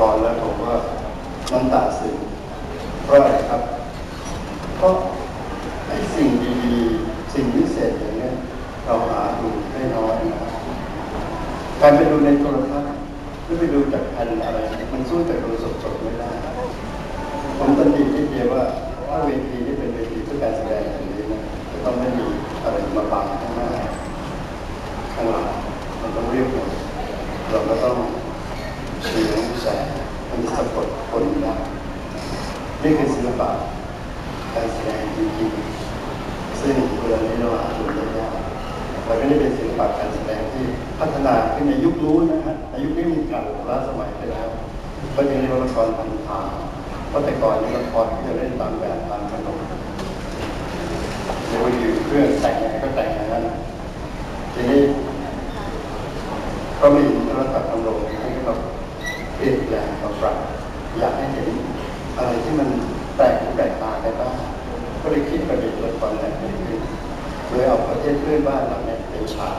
ครแล้วผมว่าน้ำตาซึมเพราะอะไรครับ เพราะไอ้สิ่งดีๆ สิ่งพิเศษอย่างเนี้ยเราหาดูได้น้อยนะครับการไปดูในโทรทัศน์หรือไปดูจากแผ่นอะไร มันสู้จากดูสดๆไม่ได้ ผมตันดีที่เดียวว่าถ้าเวทีนี้เป็นเวทีเพื่อการแสดงอย่างนี้นะจะต้องไม่มีอะไรมาบังข้างหน้าข้างหลังมันต้องเรียบหมดเราก็ต้อง แสงมันสะกดคนได้นี่คือศิลปะการแสดงจริงๆซึ่งเวลานี้เราหาดูได้ยากแต่ก็นี่เป็นศิลปะการแสดงที่พัฒนาขึ้นในยุคนู้นนะฮะในยุคนี้มีเก่าล้าสมัยไปแล้ว ก็ยังเรียกว่าละครพันธาเพราะแต่ก่อนนี่ละครที่จะเล่นตามแบบตามขนมเรียกว่าอยู่เครื่องแต่งงไงก็แต่งอย่านั้นทีนี้ก็มีนูญให้เราเปลี่ยนแปลง เราปรับอยากให้เห็นอะไรที่มันแปลกหูแปลกตาไปบ้างก็เลยคิดประดิษฐ์ละครแบบนี้ขึ้นโดยเอาประเทศเพื่อนบ้านเราเนี่ยเป็นฉาก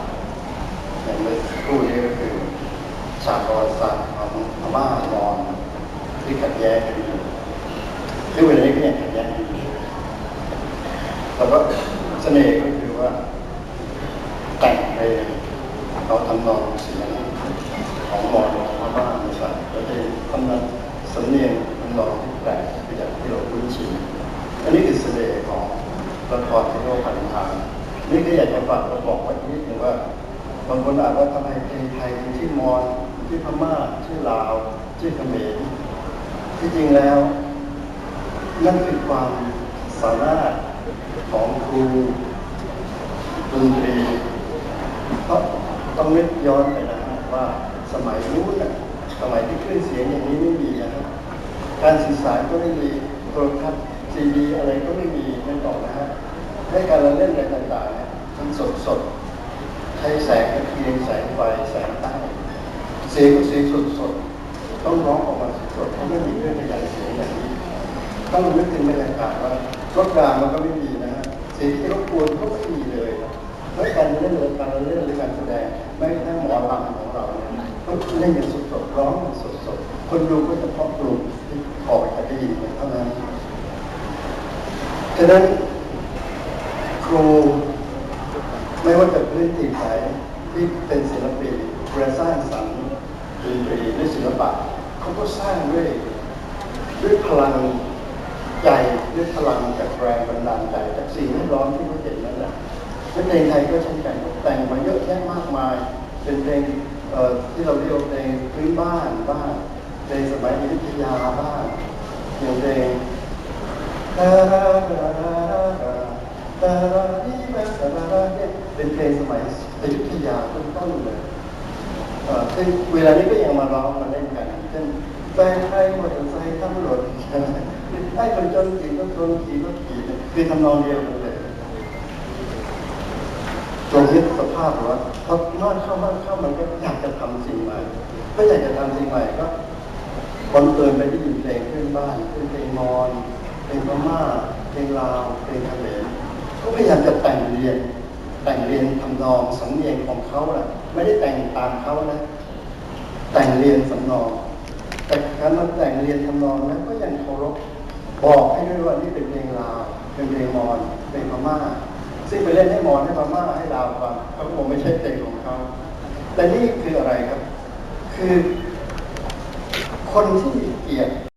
อย่างเมื่อครู่นี้ก็คือฉากประวัติศาสตร์ของพม่ามอญที่ขัดแย้งกันอยู่ซึ่งเวลานี้ก็ยังขัดแย้งกันอยู่แต่ว่าเสน่ห์ก็คือว่าแต่งเพลงเขาทำนองเสียงของมอญของพม่าในสัตว์ แล้วจะทำนองสำเนียงทำนองที่แปลกไปจากที่เราคุ้นชินอันนี้คือเสน่ห์ของละครที่โลกพันธานนี่ก็อยากจะฝากเราบอกไว้นิดนึงว่าบางคนอาจว่าทำไมเพลงไทยมีชื่มอญชื่พม่าชื่ลาวชื่เขมรที่จริงแล้วนั่นคือความสามารถของครูดนตรีเพราะต้องนึกย้อนไปนะฮะว่าสมัยนู้นน่ะ สมัยที่คลื่นเสียงอย่างนี้ไม่มีนะครับการสื่อสารก็ไม่มีโทรทัศน์ซีดีอะไรก็ไม่มีไม่ต่อนะฮะให้การเราเล่นอะไรต่างๆมันสดสดใช้แสงตะเกียงแสงไฟแสงใต้เสียงก็เสียงสดสดๆต้องร้องออกมาสดสดๆเพราะไม่มีเครื่องขยายเสียงอย่างนี้ ต้องนึกถึงบรรยากาศว่ารถรางมันก็ไม่มีนะฮะเสียงที่รบกวนก็ไม่มีเลยไม่การเล่นเลยการเล่นหรือการแสดงไม่ทั้งหมอลำของเราเนี่ยก็เล่นอย่างสด ร้องสดสดๆคนดูก็เฉพาะกลุ่มที่พอกจะได้ยินเท่านั้นฉะนั้นครูไม่ว่าจะพื้นที่ไหนที่เป็นศิลปินเพื่อสร้างสรรค์ดนตรีหรือศิลปะเขาก็สร้างด้วยด้วยพลังใจด้วยพลังจากแรงบันดาลใจจากสิ่งแวดล้อมที่เขาเห็นนั่นแหละและเพลงไทยก็เช่นกันแต่งมาเยอะแยะมากมาย เป็นเพลง ที่เราเรียกว่าเพลงพื้นบ้านบ้างเพลงสมัยอยุธยาบ้างอย่างเพลงเป็นเพลงสมัยอยุธยาต้นๆเลยเอ่อซึ่งเวลานี้ก็ยังมาร้องมาเล่นกันเช่นแฟนไทยมอเตอร์ไซค์ตำรวจไอ้คนจนขี่รถชนขี่รถขี่คือทำนองเดียวกัน เลยตรงนี้สภาพว่าเขามากเข้ามากเข้ามันก็อยากจะทำสิ่งใหม่ ก็อยากจะทำสิ่งใหม่ก็บังเอิญไปได้ยินเพลงเพื่อนบ้านเป็นเพลงมอญเพลงพม่าเพลงลาวเพลงเขมรก็พยายามจะแต่งเรียน แต่งเรียนทำนองสำเนียงของเขาแหละไม่ได้แต่งตามเขานะ แต่งเรียนสำนอง แต่การมาแต่งเรียนทำนองนั้นก็ยังเคารพบอกให้ด้วยว่านี่เป็นเพลงลาวเป็นเพลงมอญเพลงพม่า ซึ่งไปเล่นให้มอนให้พม่าให้ลาวฟังเขาคงไม่ใช่เพลงของเขาแต่นี่คืออะไรครับ คือคนที่มีเกียรติ